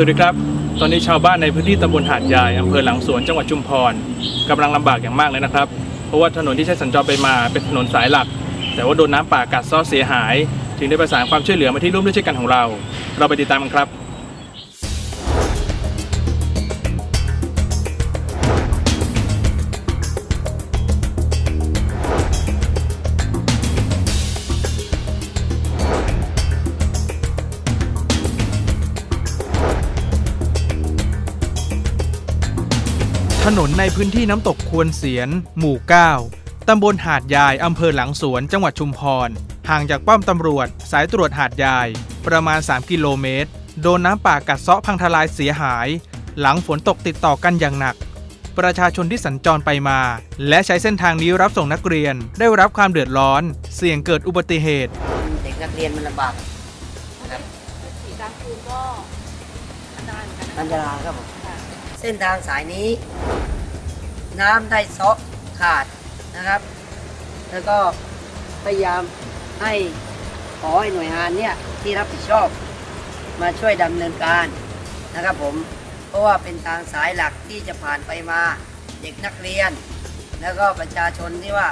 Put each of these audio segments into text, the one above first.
สวัสดีครับ ตอนนี้ชาวบ้านในพื้นที่ตำบลหาดใหญ่อำเภอหลังสวนจังหวัดชุมพรกำลังลำบากอย่างมากเลยนะครับ เพราะว่าถนนที่ใช้สัญจรไปมาเป็นถนนสายหลัก แต่ว่าโดนน้ำป่ากัดเซ้อเสียหาย ถึงได้ประสานความช่วยเหลือมาที่ร่วมด้วยช่วยกันของเรา เราไปติดตามกันครับ นนในพื้นที่น้ำตกควนเสียน หมู่ 9 ตำบลหาดยาย อำเภอหลังสวน จังหวัดชุมพร ห่างจากป้อมตำรวจ สายตรวจหาดยาย ประมาณ 3 กิโลเมตร โดนน้ำป่ากัดเซาะพังทลายเสียหาย หลังฝนตกติดต่อกันอย่างหนัก ประชาชนที่สัญจรไปมา และใช้เส้นทางนี้รับส่งนักเรียน ได้รับความเดือดร้อน เสี่ยงเกิดอุบัติเหตุ เด็กนักเรียนมันลำบากนะครับสีกลางคืนก็อันตรายเหมือนกันนะอันตรายครับผมค่ะ เส้นทางสายนี้ น้ำได้ซาะขาดนะครับ แล้วก็พยายามให้ขอให้หน่วยงานเนี่ยที่รับผิดชอบมาช่วยดำเนินการนะครับผม เพราะว่าเป็นทางสายหลักที่จะผ่านไปมาเด็กนักเรียน แล้วก็ประชาชนที่ว่า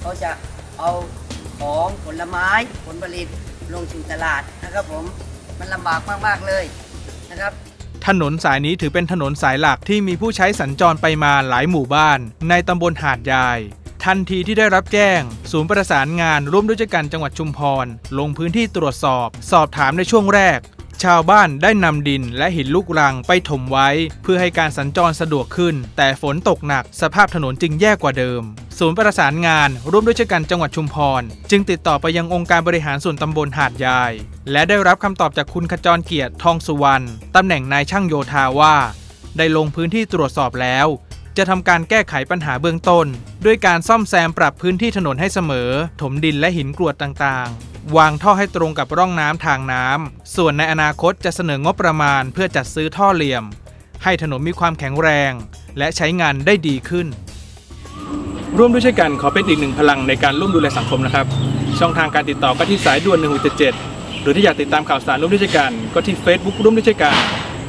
เขาจะเอาของผลไม้ผลผลิตลงสู่ตลาดนะครับผมมันลำบากมากๆเลยนะครับ ถนนสายนี้ถือเป็นถนนสายหลักที่มีผู้ใช้สัญจรไปมาหลายหมู่บ้าน ในตำบลหาดยาย ทันทีที่ได้รับแจ้ง ศูนย์ประสานงานร่วมด้วยกันจังหวัดชุมพร ลงพื้นที่ตรวจสอบ สอบถามในช่วงแรก ชาวบ้านได้นำดินและหินลูกรังไปถมไว้ เพื่อให้การสัญจรสะดวกขึ้น แต่ฝนตกหนักสภาพถนนจึงแย่กว่าเดิม ศูนย์ประสานงานร่วมด้วยช่วยกันจังหวัดชุมพร จึงติดต่อไปยังองค์การบริหารส่วนตำบลหาดยาย และได้รับคำตอบจากคุณขจรเกียรติทองสุวรรณตำแหน่งนายช่างโยธาว่า ได้ลงพื้นที่ตรวจสอบแล้วจะทำการแก้ไขปัญหาเบื้องต้น ด้วยการซ่อมแซมปรับพื้นที่ถนนให้เสมอ ถมดินและหินกรวดต่างๆ วางท่อให้ตรงกับร่องน้ำทางน้ำ ส่วนในอนาคตจะเสนองบประมาณเพื่อจัดซื้อท่อเหลี่ยม ให้ถนนมีความแข็งแรง และใช้งานได้ดีขึ้น ร่วมด้วยช่วยกันขอเป็นอีกหนึ่งพลังในการร่วมดูแลสังคมนะครับ ช่องทางการติดต่อก็ที่สายด่วน 1677 หรือที่อยากติดตามข่าวสารร่วมด้วยช่วยกันก็ที่ Facebook ร่วมด้วยช่วยกัน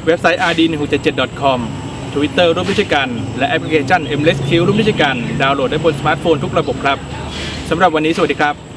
เว็บไซต์ rd1677.com Twitter ร่วมด้วยช่วยกัน และแอปพลิเคชัน m l e s Q ร่วมด้วยช่วยกัน ดาวน์โหลดได้บนสมาร์ทโฟนทุกระบบครับสำหรับวันนี้สวัสดีครับ